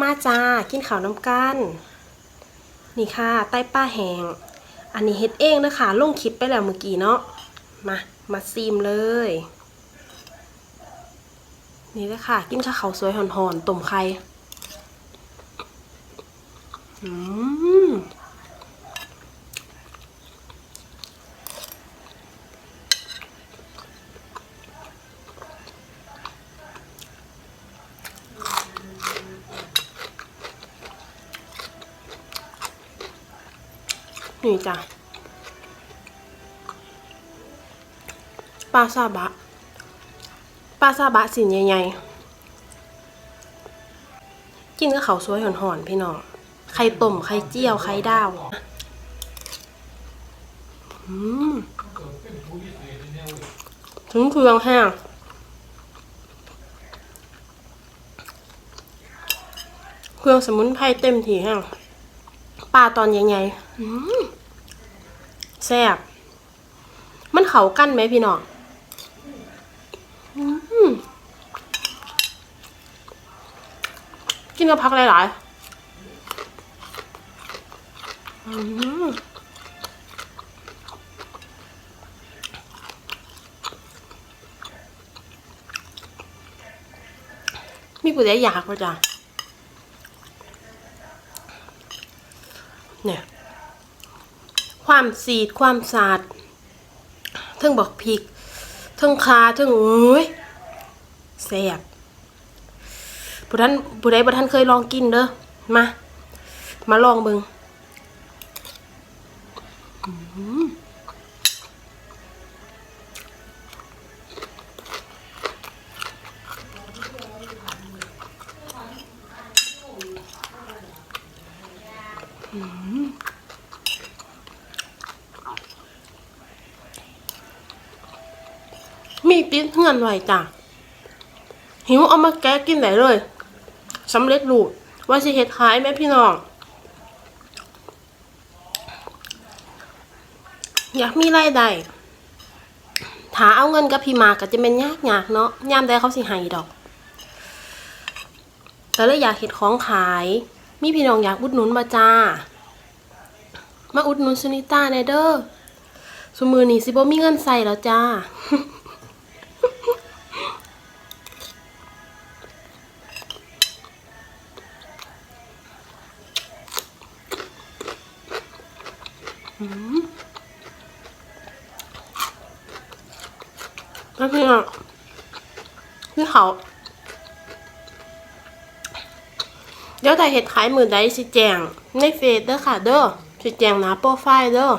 มาจ้า กินข้าวน้ำกัน นี่ค่ะใต้ป้าแหง อันนี้เฮ็ดเองนะคะลงคลิปไปแล้วเมื่อกี้เนาะ มา มาซีมเลย นี่เลยค่ะ กินข้าวขาสวยหอนๆต้มไข่อืม นี่จ้ะปลาซาบะปลาซาบะสินใหญ่ๆ กินกับเขาวสวยหอนๆพี่น้อง ไข่ต้ม ไข่เจียว ไข่ดาว อืมถึงเครื่องแห้งเครื่องสมุนไพรเต็มที่แห้ง ปลาตอนใหญ่ๆอืมแซ่บมันเขากันไหมพี่น้องอืมกินกับพักหลายๆอืมมีผู้ใดอยากป่ะจ๊ะ เนี่ย ความสีดความสาดทั้งบอกพริกทั้งคาทั้งเอ้ยแซ่บผู้ท่านผู้ใดผู้ท่านเคยลองกินเด้อมา มาลองเบิง่งม มีติดเงื่อนไว้จ้ะ หิวเอามาแกะกินได้เลยสำเร็จรูปว่าสิเฮ็ดขายไหมพี่น้อง อยากมีรายได้ถ้าเอาเงินกับพี่มาก็จะเป็นยากยากเนาะยามใดเขาสิให้ดอกก็เลยอยากเฮ็ดของขาย มีพี่น้องอยากอุดหนุนบ่จ้า มาอุดหนุนซุนิต้าแนเด้อสมือนี้สิบ่มีเงินใส่แล้วจ้าแล้วพี่น้องพี่เขา เดี๋ยวแต่เห็ดขายมือใดสิแจงในเฟซเด้อค่ะ เด้อสิแจงหนาโปรไฟล์เด้อ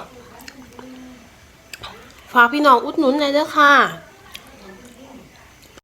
ฝากพี่น้องอุดหนุนเลยเด้อค่ะ